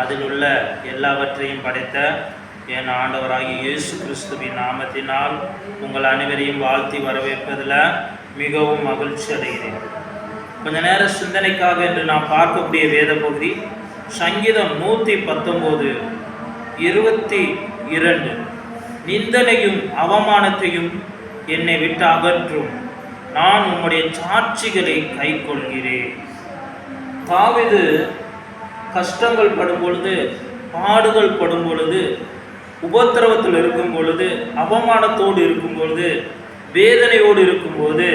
அதில் உள்ள எல்லாவற்றையும் படைத்த என் ஆண்டவராகிய இயேசு கிறிஸ்துவின் நாமத்தினால் உங்கள் அனைவரையும் வாழ்த்தி வரவேற்பதில் மிகவும் மகிழ்ச்சி அடைகிறேன். கொஞ்ச நேர சிந்தனைக்காக என்று நாம் பார்க்கக்கூடிய வேத பகுதி சங்கீதம் நூற்றி பத்தொம்போது இருபத்தி இரண்டு. நிந்தனையும் அவமானத்தையும் என்னை விட்டு அகற்றும். நான் உம்முடைய சாட்சிகளை கைக்கொள்கிறேன். தாவிது கஷ்டங்கள் படும் பொழுது பாடுகள் படும் பொழுது உபத்திரவத்தில் இருக்கும் பொழுது அவமானத்தோடு இருக்கும் பொழுது வேதனையோடு இருக்கும்போது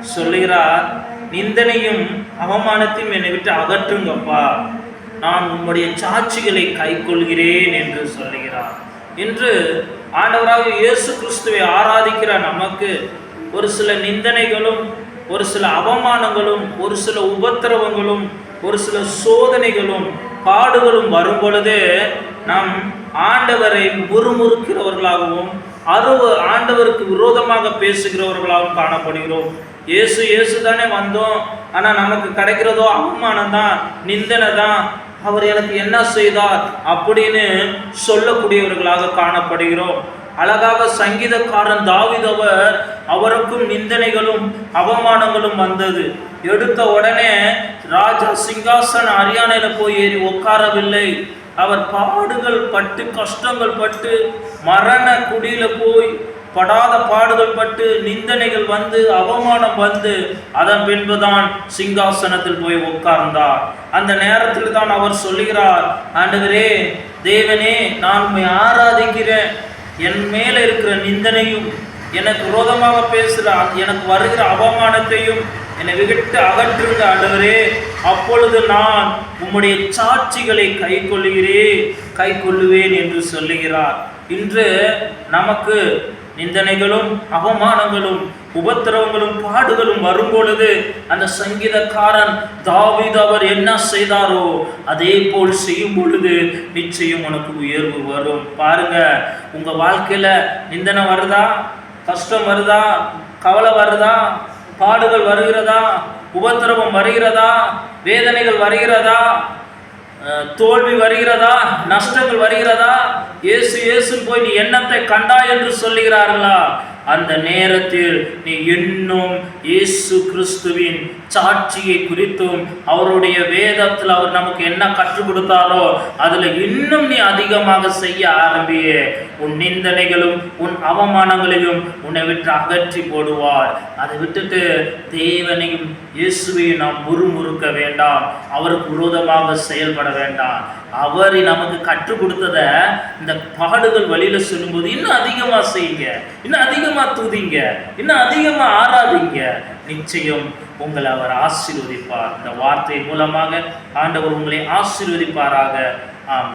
சொல்லுகிறார் நிந்தனையும் அவமானத்தையும் என்னை விட்டு அகற்றுங்கப்பா. நான் உம்முடைய சாட்சிகளை கைக்கொள்கிறேன் என்று சொல்லுகிறார். என்று ஆண்டவராக இயேசு கிறிஸ்துவை ஆராதிக்கிற நமக்கு ஒரு சில நிந்தனைகளும் ஒரு சில அவமானங்களும் ஒரு சில உபத்திரவங்களும் ஒரு சில சோதனைகளும் பாடுகளும் வரும் பொழுது நாம் ஆண்டவரை முறுமுறுக்கிறவர்களாகவும் அருவ ஆண்டவருக்கு விரோதமாக பேசுகிறவர்களாகவும் காணப்படுகிறோம். இயேசு இயேசு தானே வந்தோம். ஆனால் நமக்கு கிடைக்கிறதோ அவமானம் தான் நிந்தனை தான் அவர் எனக்கு என்ன செய்தார் அப்படின்னு சொல்லக்கூடியவர்களாக காணப்படுகிறோம். அழகாக சங்கீதக்காரன் தாவிதவர் அவருக்கும் நிந்தனைகளும் அவமானங்களும் வந்தது. எடுத்த உடனே ராஜா சிங்காசன அரியானையில போய் ஏறி உட்காரவில்லை அவர் பாடுகள் பட்டு கஷ்டங்கள் பட்டு மரண குடியில போய் படாத பாடுகள் பட்டு நிந்தனைகள் வந்து அவமானம் வந்து அதன் பின்புதான் சிங்காசனத்தில் போய் உட்கார்ந்தார் அந்த நேரத்தில் தான் அவர் சொல்லுகிறார் ஆண்டவரே தேவனே நான் உண்மை ஆராதிக்கிறேன். என் மேலே இருக்கிற நிந்தனையும் எனக்கு விரோதமாக பேசுகிற எனக்கு வருகிற அவமானத்தையும் என்னை விட்டு அகற்றுங்க ஆண்டவரே அப்பொழுது நான் உம்முடைய சாட்சிகளை கை கொள்ளுகிறேன் கை கொள்ளுவேன் என்று சொல்லுகிறார். இன்று நமக்கு நிந்தனைகளும் அவமானங்களும் உபத்திரவங்களும் பாடுகளும் வரும்பொழுது அந்த சங்கீதக்காரன் தாவித அவர் என்ன செய்தாரோ அதே போல் செய்யும் பொழுது நிச்சயம் உனக்கு உயர்வு வரும். பாருங்க உங்க வாழ்க்கையில நிந்தனை வருதா? கஷ்டம் வருதா? கவலை வருதா? பாடுகள் வருகிறதா? உபத்திரவம் வருகிறதா? வேதனைகள் வருகிறதா? தோல்வி வருகிறதா? நஷ்டங்கள் வருகிறதா? இயேசு இயேசு போய் நீ எண்ணத்தை கண்டா என்று சொல்லுகிறார்களா? அந்த நேரத்தில் நீ இன்னும் இயேசு கிறிஸ்துவின் சாட்சியை குறித்தும் அவருடைய வேதத்தில் அவர் நமக்கு என்ன கற்றுக் கொடுத்தாரோ அதில் இன்னும் நீ அதிகமாக செய்ய ஆரம்பியே. உன் நிந்தனைகளும் உன் அவமானங்களையும் உன்னை விட்டு அகற்றி போடுவார். அதை விட்டுட்டு தேவனையும் இயேசுவையும் நாம் முறுமுறுக்க வேண்டாம். அவருக்கு விரோதமாக செயல்பட வேண்டாம். அவர் நமக்கு கற்றுக் கொடுத்தத இந்த பாடுகள் வழியில சொல்லும்போது இன்னும் அதிகமா செய்யுங்க. இன்னும் அதிகமா தூதிங்க. இன்னும் அதிகமா ஆராதிங்க. நிச்சயம் உங்களை அவர் ஆசீர்வதிப்பார். இந்த வார்த்தை மூலமாக ஆண்டவர் உங்களை ஆசீர்வதிப்பாராக. ஆம்.